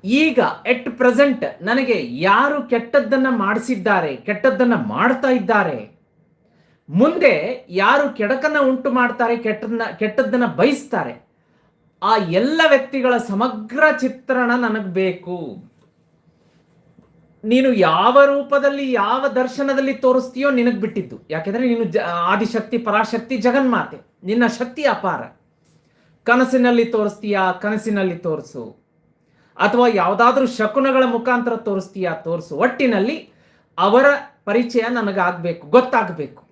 ಈಗ ಎಟ್ ಪ್ರೆಸೆಂಟ್ ನನಗೆ ಯಾರು ಕೆಟ್ಟದ್ದನ್ನ ಮಾಡಿಸಿದ್ದಾರೆ, ಕೆಟ್ಟದ್ದನ್ನ ಮಾಡ್ತಾ ಇದ್ದಾರೆ. ಮುಂದೆ ಯಾರು ಕೆಡಕನ್ನ ಉಂಟು ಮಾಡ್ತಾರೆ ಕೆಟ್ಟದನ್ನ ಕೆಟ್ಟದ್ದನ್ನ ಬಯಸ್ತಾರೆ. ಆ ಎಲ್ಲ ವ್ಯಕ್ತಿಗಳ ಸಮಗ್ರ ಚಿತ್ರಣ ನನಗೆ ಬೇಕು. ನೀನು ಯಾವ ರೂಪದಲ್ಲಿ, ಯಾವ ದರ್ಶನದಲ್ಲಿ ತೋರಿಸ್ತೀಯೋ ನಿನಗೆ ಬಿಟ್ಟಿದ್ದು. ಯಾಕೆಂದರೆ ನೀನು ಜ, ಆದಿಶಕ್ತಿ, ಪರಾಶಕ್ತಿ, ಜಗನ್ಮಾತೆ. ನಿನ್ನ ಶಕ್ತಿ ಅಪಾರ. ಕನಸಿನಲ್ಲಿ ತೋರಿಸ್ತೀಯಾ, ಕನಸಿನಲ್ಲಿ ತೋರಿಸು. ಅಥವಾ ಯಾವುದಾದ್ರೂ ಶಕುನಗಳ ಮುಖಾಂತರ ತೋರಿಸ್ತೀಯ, ತೋರಿಸು. ಒಟ್ಟಿನಲ್ಲಿ ಅವರ ಪರಿಚಯ ನನಗಾಗಬೇಕು, ಗೊತ್ತಾಗಬೇಕು.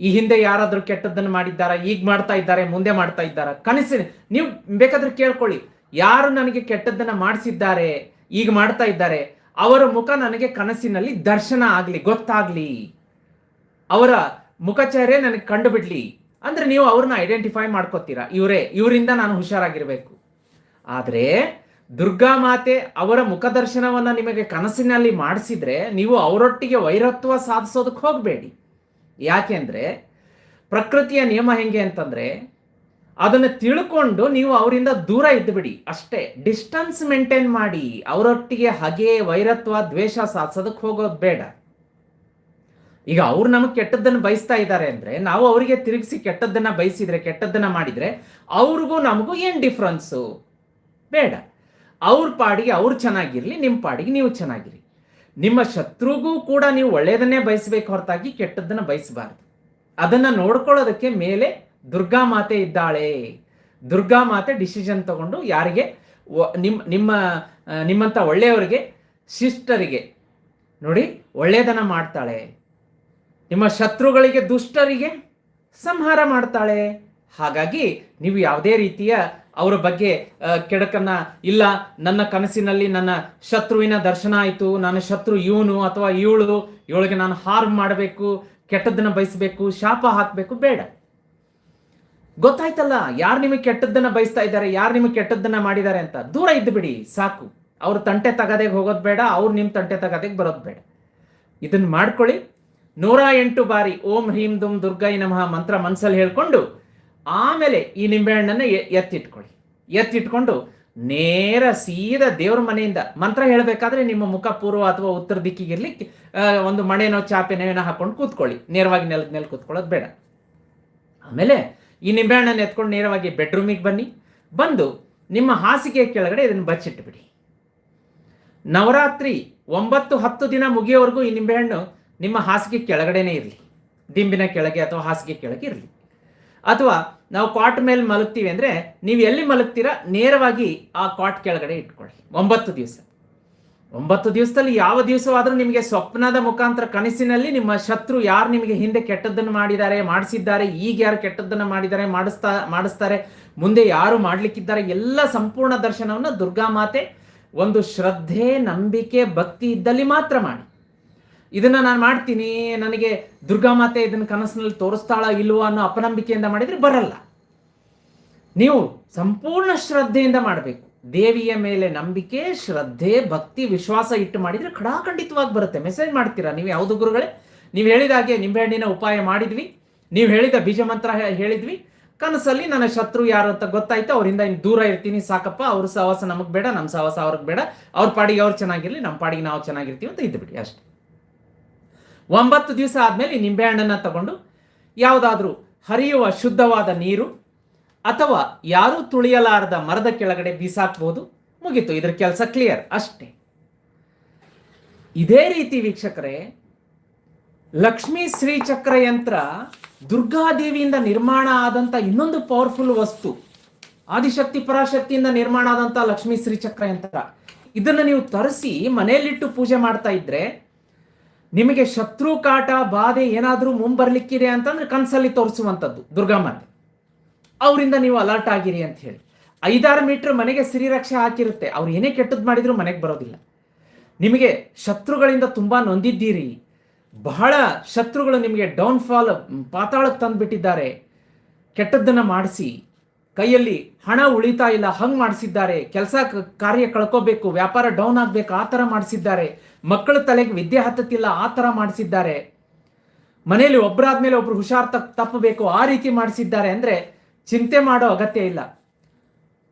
ಈ ಹಿಂದೆ ಯಾರಾದರೂ ಕೆಟ್ಟದ್ದನ್ನು ಮಾಡಿದ್ದಾರಾ ಈಗ ಮಾಡ್ತಾ ಇದ್ದಾರೆ, ಮುಂದೆ ಮಾಡ್ತಾ ಇದ್ದಾರಾ? ಕನಸಿನ, ನೀವು ಬೇಕಾದ್ರೆ ಕೇಳ್ಕೊಳ್ಳಿ. ಯಾರು ನನಗೆ ಕೆಟ್ಟದ್ದನ್ನು ಮಾಡಿಸಿದ್ದಾರೆ ಈಗ ಮಾಡ್ತಾ ಇದ್ದಾರೆ, ಅವರ ಮುಖ ನನಗೆ ಕನಸಿನಲ್ಲಿ ದರ್ಶನ ಆಗಲಿ, ಗೊತ್ತಾಗಲಿ. ಅವರ ಮುಖಚಹರೆ ನನಗೆ ಕಂಡು ಬಿಡ್ಲಿ ಅಂದ್ರೆ ನೀವು ಅವ್ರನ್ನ ಐಡೆಂಟಿಫೈ ಮಾಡ್ಕೋತೀರಾ? ಇವರೇ, ಇವರಿಂದ ನಾನು ಹುಷಾರಾಗಿರ್ಬೇಕು. ಆದರೆ ದುರ್ಗಾ ಮಾತೆ ಅವರ ಮುಖದರ್ಶನವನ್ನ ನಿಮಗೆ ಕನಸಿನಲ್ಲಿ ಮಾಡಿಸಿದ್ರೆ ನೀವು ಅವರೊಟ್ಟಿಗೆ ವೈರತ್ವ ಸಾಧಿಸೋದಕ್ಕೆ ಹೋಗಬೇಡಿ. ಯಾಕೆಂದ್ರೆ ಪ್ರಕೃತಿಯ ನಿಯಮ ಹೆಂಗೆ ಅಂತಂದ್ರೆ ಅದನ್ನು ತಿಳ್ಕೊಂಡು ನೀವು ಅವರಿಂದ ದೂರ ಇದ್ದುಬಿಡಿ. ಅಷ್ಟೇ ಡಿಸ್ಟನ್ಸ್ ಮೇಂಟೈನ್ ಮಾಡಿ, ಅವರೊಟ್ಟಿಗೆ ಹಗೆ ವೈರತ್ವ ದ್ವೇಷ ಸಾಧಿಸೋದಕ್ಕೆ ಹೋಗೋದು ಬೇಡ. ಈಗ ಅವ್ರು ನಮಗೆ ಕೆಟ್ಟದ್ದನ್ನು ಬಯಸ್ತಾ ಇದ್ದಾರೆ ಅಂದ್ರೆ ನಾವು ಅವರಿಗೆ ತಿರುಗಿಸಿ ಕೆಟ್ಟದ್ದನ್ನ ಬಯಸಿದ್ರೆ, ಕೆಟ್ಟದ್ದನ್ನ ಮಾಡಿದ್ರೆ ಅವ್ರಿಗೂ ನಮಗೂ ಏನ್ ಡಿಫ್ರೆನ್ಸು ಬೇಡ. ಅವ್ರ ಪಾಡಿಗೆ ಅವ್ರು ಚೆನ್ನಾಗಿರ್ಲಿ ನಿಮ್ಮ ಪಾಡಿಗೆ ನೀವು ಚೆನ್ನಾಗಿರಿ. ನಿಮ್ಮ ಶತ್ರುಗೂ ಕೂಡ ನೀವು ಒಳ್ಳೆಯದನ್ನೇ ಬಯಸಬೇಕು ಹೊರತಾಗಿ ಕೆಟ್ಟದ್ದನ್ನ ಬಯಸಬಾರ್ದು. ಅದನ್ನ ನೋಡ್ಕೊಳ್ಳೋದಕ್ಕೆ ಮೇಲೆ ದುರ್ಗಾ ಮಾತೆ ಇದ್ದಾಳೆ. ದುರ್ಗಾ ಮಾತೆ ಡಿಸಿಷನ್ ತಗೊಂಡು ಯಾರಿಗೆ? ನಿಮ್ಮ ನಿಮ್ಮ ನಿಮ್ಮಂಥ ಒಳ್ಳೆಯವರಿಗೆ, ಶಿಷ್ಟರಿಗೆ. ನೋಡಿ ಒಳ್ಳೆಯದನ್ನ ಮಾಡ್ತಾಳೆ. ನಿಮ್ಮ ಶತ್ರುಗಳಿಗೆ ದುಷ್ಟರಿಗೆ ಸಂಹಾರ ಮಾಡ್ತಾಳೆ. ಹಾಗಾಗಿ ನೀವು ಯಾವುದೇ ರೀತಿಯ ಅವರ ಬಗ್ಗೆ ಕೆಡಕನ್ನ ಇಲ್ಲ. ನನ್ನ ಕನಸಿನಲ್ಲಿ ನನ್ನ ಶತ್ರುವಿನ ದರ್ಶನ ಆಯಿತು. ನನ್ನ ಶತ್ರು ಇವನು ಅಥವಾ ಇವಳು, ಇವಳಿಗೆ ನಾನು ಹಾರ್ಮ್ ಮಾಡಬೇಕು, ಕೆಟ್ಟದ್ದನ್ನ ಬಯಸಬೇಕು, ಶಾಪ ಹಾಕಬೇಕು, ಬೇಡ. ಗೊತ್ತಾಯ್ತಲ್ಲ, ಯಾರು ನಿಮಗೆ ಕೆಟ್ಟದ್ದನ್ನ ಬಯಸ್ತಾ ಇದ್ದಾರೆ, ಯಾರು ನಿಮಗೆ ಕೆಟ್ಟದ್ದನ್ನ ಮಾಡಿದ್ದಾರೆ ಅಂತ? ದೂರ ಇದ್ದು ಬಿಡಿ, ಸಾಕು. ಅವ್ರ ತಂಟೆ ತಗದೆಗೆ ಹೋಗೋದು ಬೇಡ, ಅವ್ರು ನಿಮ್ಮ ತಂಟೆ ತಗದೆಗೆ ಬರೋದು ಬೇಡ. ಇದನ್ನು ಮಾಡ್ಕೊಳ್ಳಿ. ನೂರ ಎಂಟು ಬಾರಿ ಓಂ ಹ್ರೀಂ ದುಂ ದುರ್ಗೈ ನಮಃ ಮಂತ್ರ ಮನಸ್ಸಲ್ಲಿ ಹೇಳ್ಕೊಂಡು ಆಮೇಲೆ ಈ ನಿಂಬೆಹಣ್ಣನ್ನು ಎತ್ತಿಟ್ಕೊಳ್ಳಿ. ಎತ್ತಿಟ್ಕೊಂಡು ನೇರ ಸೀದಾ ದೇವ್ರ ಮನೆಯಿಂದ ಮಂತ್ರ ಹೇಳಬೇಕಾದ್ರೆ ನಿಮ್ಮ ಮುಖ ಪೂರ್ವ ಅಥವಾ ಉತ್ತರ ದಿಕ್ಕಿಗಿರ್ಲಿ ಒಂದು ಮಣೆನೋ ಚಾಪೆನೋ ಏನೋ ಹಾಕೊಂಡು ಕೂತ್ಕೊಳ್ಳಿ. ನೇರವಾಗಿ ನೆಲದ ಮೇಲೆ ಕೂತ್ಕೊಳ್ಳೋದು ಬೇಡ. ಆಮೇಲೆ ಈ ನಿಂಬೆಹಣ್ಣನ್ನು ಎತ್ಕೊಂಡು ನೇರವಾಗಿ ಬೆಡ್ರೂಮಿಗೆ ಬನ್ನಿ. ಬಂದು ನಿಮ್ಮ ಹಾಸಿಗೆ ಕೆಳಗಡೆ ಇದನ್ನು ಬಚ್ಚಿಟ್ಬಿಡಿ. ನವರಾತ್ರಿ ಒಂಬತ್ತು ಹತ್ತು ದಿನ ಮುಗಿಯೋವರೆಗೂ ಈ ನಿಂಬೆಹಣ್ಣು ನಿಮ್ಮ ಹಾಸಿಗೆ ಕೆಳಗಡೆನೇ ಇರಲಿ. ದಿಂಬಿನ ಕೆಳಗೆ ಅಥವಾ ಹಾಸಿಗೆ ಕೆಳಗೆ ಇರಲಿ. ಅಥವಾ ನಾವು ಕಾಟ್ ಮೇಲೆ ಮಲಗ್ತೀವಿ ಅಂದರೆ ನೀವು ಎಲ್ಲಿ ಮಲಗ್ತೀರಾ ನೇರವಾಗಿ ಆ ಕಾಟ್ ಕೆಳಗಡೆ ಇಟ್ಕೊಳ್ಳಿ. ಒಂಬತ್ತು ದಿವಸ. ಒಂಬತ್ತು ದಿವಸದಲ್ಲಿ ಯಾವ ದಿವಸವಾದರೂ ನಿಮಗೆ ಸ್ವಪ್ನದ ಮುಖಾಂತರ ಕನಸಿನಲ್ಲಿ ನಿಮ್ಮ ಶತ್ರು ಯಾರು ನಿಮಗೆ ಹಿಂದೆ ಕೆಟ್ಟದ್ದನ್ನು ಮಾಡಿದ್ದಾರೆ, ಮಾಡಿಸಿದ್ದಾರೆ, ಈಗ ಯಾರು ಕೆಟ್ಟದ್ದನ್ನು ಮಾಡಿದ್ದಾರೆ, ಮಾಡಿಸ್ತಾ, ಮಾಡಿಸ್ತಾರೆ, ಮುಂದೆ ಯಾರು ಮಾಡಲಿಕ್ಕಿದ್ದಾರೆ, ಎಲ್ಲ ಸಂಪೂರ್ಣ ದರ್ಶನವನ್ನು ದುರ್ಗಾ ಮಾತೆ ಒಂದು ಶ್ರದ್ಧೆ, ನಂಬಿಕೆ, ಭಕ್ತಿ ಇದ್ದಲ್ಲಿ ಮಾತ್ರ ಮಾಡಿ. ಇದನ್ನ ನಾನು ಮಾಡ್ತೀನಿ, ನನಗೆ ದುರ್ಗಾ ಮಾತೆ ಇದನ್ನ ಕನಸಿನಲ್ಲಿ ತೋರಿಸ್ತಾಳ ಇಲ್ವೋ ಅನ್ನೋ ಅಪನಂಬಿಕೆಯಿಂದ ಮಾಡಿದ್ರೆ ಬರಲ್ಲ. ನೀವು ಸಂಪೂರ್ಣ ಶ್ರದ್ಧೆಯಿಂದ ಮಾಡಬೇಕು. ದೇವಿಯ ಮೇಲೆ ನಂಬಿಕೆ, ಶ್ರದ್ಧೆ, ಭಕ್ತಿ, ವಿಶ್ವಾಸ ಇಟ್ಟು ಮಾಡಿದ್ರೆ ಖಡಾಖಂಡಿತವಾಗಿ ಬರುತ್ತೆ. ಮೆಸೇಜ್ ಮಾಡ್ತೀರಾ? ನೀವು ಯಾವುದು ಗುರುಗಳೇ? ನೀವು ಹೇಳಿದ ಹಾಗೆ ನಿಂಬೆಹಣ್ಣಿನ ಉಪಾಯ ಮಾಡಿದ್ವಿ. ನೀವು ಹೇಳಿದ ಬೀಜ ಮಂತ್ರ ಹೇಳಿದ್ವಿ. ಕನಸಲ್ಲಿ ನನ್ನ ಶತ್ರು ಯಾರು ಅಂತ ಗೊತ್ತಾಯ್ತು. ಅವರಿಂದ ಇನ್ನು ದೂರ ಇರ್ತೀನಿ. ಸಾಕಪ್ಪ, ಅವ್ರ ಸಹವಾಸ ನಮಗೆ ಬೇಡ ನಮ್ಮ ಸಹವಾಸ ಅವ್ರಿಗೆ ಬೇಡ. ಅವ್ರ ಪಾಡಿಗೆ ಅವ್ರು ಚೆನ್ನಾಗಿರಲಿ ನಮ್ಮ ಪಾಡಿಗೆ ನಾವು ಚೆನ್ನಾಗಿರ್ತೀವಿ ಅಂತ ಇದ್ದು ಬಿಡಿ ಅಷ್ಟೇ. ಒಂಬತ್ತು ದಿವಸ ಆದಮೇಲೆ ನಿಂಬೆ ನಿಂಬೆಹಣ್ಣನ್ನು ತಗೊಂಡು ಯಾವುದಾದ್ರೂ ಹರಿಯುವ ಶುದ್ಧವಾದ ನೀರು ಅಥವಾ ಯಾರೂ ತುಳಿಯಲಾರದ ಮರದ ಕೆಳಗಡೆ ಬೀಸಾಕ್ಬೋದು. ಮುಗೀತು. ಇದ್ರ ಕೆಲಸ ಕ್ಲಿಯರ್ ಅಷ್ಟೇ. ಇದೇ ರೀತಿ ವೀಕ್ಷಕರೇ, ಲಕ್ಷ್ಮೀ ಶ್ರೀಚಕ್ರ ಯಂತ್ರ ದುರ್ಗಾದೇವಿಯಿಂದ ನಿರ್ಮಾಣ ಆದಂತ ಇನ್ನೊಂದು ಪವರ್ಫುಲ್ ವಸ್ತು, ಆದಿಶಕ್ತಿ ಪರಾಶಕ್ತಿಯಿಂದ ನಿರ್ಮಾಣ ಆದಂತ ಲಕ್ಷ್ಮೀ ಶ್ರೀಚಕ್ರ ಯಂತ್ರ ಇದನ್ನು ನೀವು ತರಿಸಿ ಮನೆಯಲ್ಲಿಟ್ಟು ಪೂಜೆ ಮಾಡ್ತಾ ಇದ್ರೆ ನಿಮಗೆ ಶತ್ರು ಕಾಟ ಬಾಧೆ ಏನಾದರೂ ಮುಂಬರ್ಲಿಕ್ಕಿದೆ ಅಂತಂದ್ರೆ ಕನಸಲ್ಲಿ ತೋರಿಸುವಂಥದ್ದು ದುರ್ಗಾಮಾತೆ ಅವರಿಂದ ನೀವು ಅಲರ್ಟ್ ಆಗಿರಿ ಅಂತ ಹೇಳಿ. ಐದಾರು ಮೀಟರ್ ಮನೆಗೆ ಸಿರಿರಕ್ಷೆ ಹಾಕಿರುತ್ತೆ. ಅವ್ರು ಏನೇ ಕೆಟ್ಟದ್ದು ಮಾಡಿದ್ರು ಮನೆಗೆ ಬರೋದಿಲ್ಲ. ನಿಮಗೆ ಶತ್ರುಗಳಿಂದ ತುಂಬ ನೊಂದಿದ್ದೀರಿ. ಬಹಳ ಶತ್ರುಗಳು ನಿಮಗೆ ಡೌನ್ಫಾಲ್ ಪಾತಾಳಕ್ಕೆ ತಂದುಬಿಟ್ಟಿದ್ದಾರೆ. ಕೆಟ್ಟದ್ದನ್ನು ಮಾಡಿಸಿ. ಕೈಯಲ್ಲಿ ಹಣ ಉಳಿತಾ ಇಲ್ಲ, ಹಂಗ್ ಮಾಡಿಸಿದ್ದಾರೆ. ಕೆಲಸ ಕಾರ್ಯ ಕಳ್ಕೋಬೇಕು, ವ್ಯಾಪಾರ ಡೌನ್ ಆಗಬೇಕು, ಆ ಥರ ಮಾಡಿಸಿದ್ದಾರೆ. ಮಕ್ಕಳ ತಲೆಗೆ ವಿದ್ಯೆ ಹತ್ತತಿಲ್ಲ ಆ ಥರ ಮಾಡಿಸಿದ್ದಾರೆ. ಮನೆಯಲ್ಲಿ ಒಬ್ಬರಾದ್ಮೇಲೆ ಒಬ್ರು ಹುಷಾರ್ ತಪ್ಪ ತಪ್ಪಬೇಕು, ಆ ರೀತಿ ಮಾಡಿಸಿದ್ದಾರೆ ಅಂದ್ರೆ ಚಿಂತೆ ಮಾಡೋ ಅಗತ್ಯ ಇಲ್ಲ.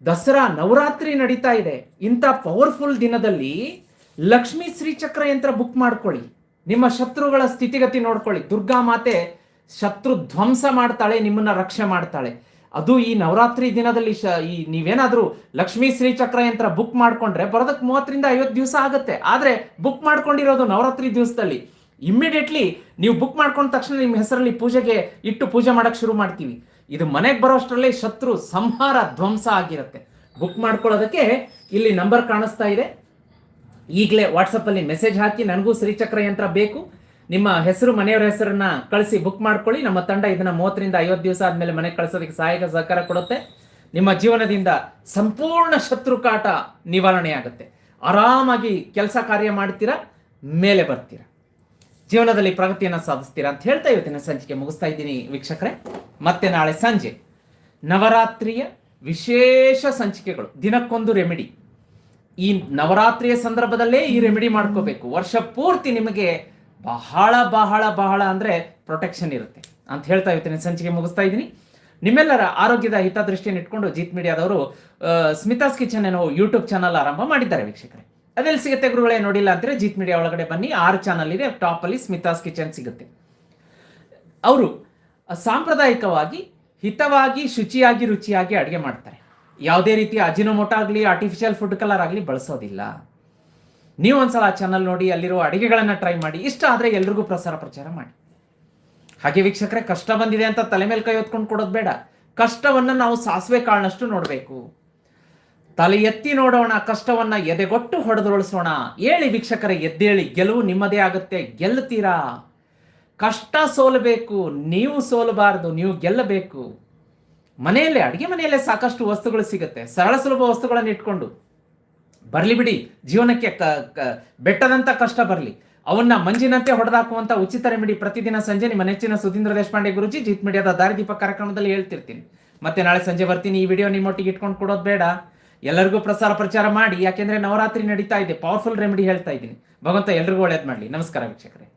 ದಸರಾ ನವರಾತ್ರಿ ನಡೀತಾ ಇದೆ. ಇಂಥ ಪವರ್ಫುಲ್ ದಿನದಲ್ಲಿ ಲಕ್ಷ್ಮೀ ಶ್ರೀಚಕ್ರ ಯಂತ್ರ ಬುಕ್ ಮಾಡ್ಕೊಳ್ಳಿ. ನಿಮ್ಮ ಶತ್ರುಗಳ ಸ್ಥಿತಿಗತಿ ನೋಡ್ಕೊಳ್ಳಿ. ದುರ್ಗಾ ಮಾತೆ ಶತ್ರು ಧ್ವಂಸ ಮಾಡ್ತಾಳೆ, ನಿಮ್ಮನ್ನ ರಕ್ಷೆ ಮಾಡ್ತಾಳೆ. ಅದು ಈ ನವರಾತ್ರಿ ದಿನದಲ್ಲಿ ಶ ಈ ನೀವೇನಾದ್ರೂ ಲಕ್ಷ್ಮೀ ಶ್ರೀಚಕ್ರ ಯಂತ್ರ ಬುಕ್ ಮಾಡ್ಕೊಂಡ್ರೆ ಬರೋದಕ್ಕೆ ಮೂವತ್ತರಿಂದ ಐವತ್ತು ದಿವಸ ಆಗುತ್ತೆ. ಆದ್ರೆ ಬುಕ್ ಮಾಡ್ಕೊಂಡಿರೋದು ನವರಾತ್ರಿ ದಿವಸದಲ್ಲಿ. ಇಮ್ಮಿಡಿಯೇಟ್ಲಿ ನೀವು ಬುಕ್ ಮಾಡ್ಕೊಂಡ ತಕ್ಷಣ ನಿಮ್ಮ ಹೆಸರಲ್ಲಿ ಪೂಜೆಗೆ ಇಟ್ಟು ಪೂಜೆ ಮಾಡಕ್ ಶುರು ಮಾಡ್ತೀವಿ. ಇದು ಮನೆಗೆ ಬರೋಷ್ಟರಲ್ಲಿ ಶತ್ರು ಸಂಹಾರ ಧ್ವಂಸ ಆಗಿರುತ್ತೆ. ಬುಕ್ ಮಾಡ್ಕೊಳ್ಳೋದಕ್ಕೆ ಇಲ್ಲಿ ನಂಬರ್ ಕಾಣಿಸ್ತಾ ಇದೆ. ಈಗಲೇ ವಾಟ್ಸಪ್ಪಲ್ಲಿ ಮೆಸೇಜ್ ಹಾಕಿ, ನನಗೂ ಶ್ರೀಚಕ್ರ ಯಂತ್ರ ಬೇಕು. ನಿಮ್ಮ ಹೆಸರು, ಮನೆಯವರ ಹೆಸರನ್ನ ಕಳಿಸಿ ಬುಕ್ ಮಾಡ್ಕೊಳ್ಳಿ. ನಮ್ಮ ತಂಡ ಇದನ್ನ ಮೂವತ್ತರಿಂದ ಐವತ್ತು ದಿವಸ ಆದ್ಮೇಲೆ ಮನೆಗೆ ಕಳಿಸೋದಕ್ಕೆ ಸಹಾಯಕ ಸಹಕಾರ ಕೊಡುತ್ತೆ. ನಿಮ್ಮ ಜೀವನದಿಂದ ಸಂಪೂರ್ಣ ಶತ್ರು ಕಾಟ ನಿವಾರಣೆ ಆಗುತ್ತೆ. ಆರಾಮಾಗಿ ಕೆಲಸ ಕಾರ್ಯ ಮಾಡ್ತೀರಾ, ಮೇಲೆ ಬರ್ತೀರಾ. ಜೀವನದಲ್ಲಿ ಪ್ರಗತಿಯನ್ನು ಸಾಧಿಸ್ತೀರಾ ಅಂತ ಹೇಳ್ತಾ ಇವತ್ತಿನ ಸಂಚಿಕೆ ಮುಗಿಸ್ತಾ ಇದ್ದೀನಿ ವೀಕ್ಷಕರೇ. ಮತ್ತೆ ನಾಳೆ ಸಂಜೆ ನವರಾತ್ರಿಯ ವಿಶೇಷ ಸಂಚಿಕೆಗಳು, ದಿನಕ್ಕೊಂದು ರೆಮಿಡಿ ಈ ನವರಾತ್ರಿಯ ಸಂದರ್ಭದಲ್ಲೇ ಈ ರೆಮಿಡಿ ಮಾಡ್ಕೋಬೇಕು. ವರ್ಷ ಪೂರ್ತಿ ನಿಮಗೆ ಬಹಳ ಬಹಳ ಬಹಳ ಅಂದರೆ ಪ್ರೊಟೆಕ್ಷನ್ ಇರುತ್ತೆ ಅಂತ ಹೇಳ್ತಾ ಇರ್ತೀನಿ. ಸಂಚಿಕೆ ಮುಗಿಸ್ತಾ ಇದ್ದೀನಿ. ನಿಮ್ಮೆಲ್ಲರ ಆರೋಗ್ಯದ ಹಿತದೃಷ್ಟಿಯನ್ನು ಇಟ್ಕೊಂಡು ಜೀತ್ ಮೀಡಿಯಾದವರು ಸ್ಮಿತಾಸ್ ಕಿಚನ್ ಏನೋ ಯೂಟ್ಯೂಬ್ ಚಾನಲ್ ಆರಂಭ ಮಾಡಿದ್ದಾರೆ ವೀಕ್ಷಕರೇ. ಅದೆಲ್ಲಿ ಸಿಗುತ್ತೆ ಗುರುಗಳೇ, ನೋಡಿಲ್ಲ ಅಂದರೆ ಜೀತ್ ಮೀಡಿಯಾ ಒಳಗಡೆ ಬನ್ನಿ. ಆರು ಚಾನಲ್ ಇದೆ ಟಾಪ್ ಅಲ್ಲಿ ಸ್ಮಿತಾಸ್ ಕಿಚನ್ ಸಿಗುತ್ತೆ. ಅವರು ಸಾಂಪ್ರದಾಯಿಕವಾಗಿ, ಹಿತವಾಗಿ, ಶುಚಿಯಾಗಿ, ರುಚಿಯಾಗಿ ಅಡುಗೆ ಮಾಡ್ತಾರೆ. ಯಾವುದೇ ರೀತಿ ಅಜಿನೋಮೊಟ ಆಗಲಿ ಆರ್ಟಿಫಿಷಿಯಲ್ ಫುಡ್ ಕಲರ್ ಆಗಲಿ ಬಳಸೋದಿಲ್ಲ. ನೀವು ಒಂದ್ಸಲ ಆ ಚಾನಲ್ ನೋಡಿ, ಅಲ್ಲಿರುವ ಅಡುಗೆಗಳನ್ನು ಟ್ರೈ ಮಾಡಿ, ಇಷ್ಟ ಆದರೆ ಎಲ್ರಿಗೂ ಪ್ರಸಾರ ಪ್ರಚಾರ ಮಾಡಿ. ಹಾಗೆ ವೀಕ್ಷಕರೇ, ಕಷ್ಟ ಬಂದಿದೆ ಅಂತ ತಲೆ ಮೇಲೆ ಕೈ ಹೊತ್ಕೊಂಡು ಕೊಡೋದು ಬೇಡ. ಕಷ್ಟವನ್ನು ನಾವು ಸಾಸಿವೆ ಕಾಳನಷ್ಟು ನೋಡಬೇಕು. ತಲೆ ಎತ್ತಿ ನೋಡೋಣ, ಕಷ್ಟವನ್ನ ಎದೆಗೊಟ್ಟು ಹೊಡೆದೊಳಿಸೋಣ ಹೇಳಿ ವೀಕ್ಷಕರೇ, ಎದ್ದೇಳಿ, ಗೆಲುವು ನಿಮ್ಮದೇ ಆಗುತ್ತೆ, ಗೆಲ್ಲುತ್ತೀರಾ? ಕಷ್ಟ ಸೋಲಬೇಕು, ನೀವು ಸೋಲಬಾರದು, ನೀವು ಗೆಲ್ಲಬೇಕು. ಮನೆಯಲ್ಲೇ, ಅಡುಗೆ ಮನೆಯಲ್ಲೇ ಸಾಕಷ್ಟು ವಸ್ತುಗಳು ಸಿಗುತ್ತೆ. ಸರಳ ಸುಲಭ ವಸ್ತುಗಳನ್ನು ಇಟ್ಕೊಂಡು. ಬರಲಿ ಬಿಡಿ, ಜೀವನಕ್ಕೆ ಕ- ಬೆಟ್ಟದಂಥ ಕಷ್ಟ ಬರಲಿ. ಅವನ್ನ ಮಂಜಿನಂತೆ ಹೊಡೆದಾಕುವಂಥ ಉಚಿತ ರೆಮಿಡಿ ಪ್ರತಿದಿನ ಸಂಜೆ ನಿಮ್ಮ ನೆಚ್ಚಿನ ಸುಧೀಂದ್ರ ದೇಶಪಾಂಡೆ ಗುರುಜಿ, ಜೀತ್ ಮೀಡಿಯಾದ ದಾರಿದೀಪ ಕಾರ್ಯಕ್ರಮದಲ್ಲಿ ಹೇಳ್ತಿರ್ತೀನಿ. ಮತ್ತೆ ನಾಳೆ ಸಂಜೆ ಬರ್ತೀನಿ, ಈ ವಿಡಿಯೋ ನಿಮ್ಮೊಟ್ಟಿಗೆ ಇಟ್ಕೊಂಡು ಕೊಡೋದು ಬೇಡ. ಎಲ್ಲರಿಗೂ ಪ್ರಸಾರ ಪ್ರಚಾರ ಮಾಡಿ, ಯಾಕೆಂದ್ರೆ ನವರಾತ್ರಿ ನಡೀತಾ ಇದೆ ಪವರ್ಫುಲ್ ರೆಮಿಡಿ ಹೇಳ್ತಾ ಇದ್ದೀನಿ. ಭಗವಂತ ಎಲ್ರಿಗೂ ಒಳ್ಳೇದು ಮಾಡಲಿ. ನಮಸ್ಕಾರ ವೀಕ್ಷಕರೇ.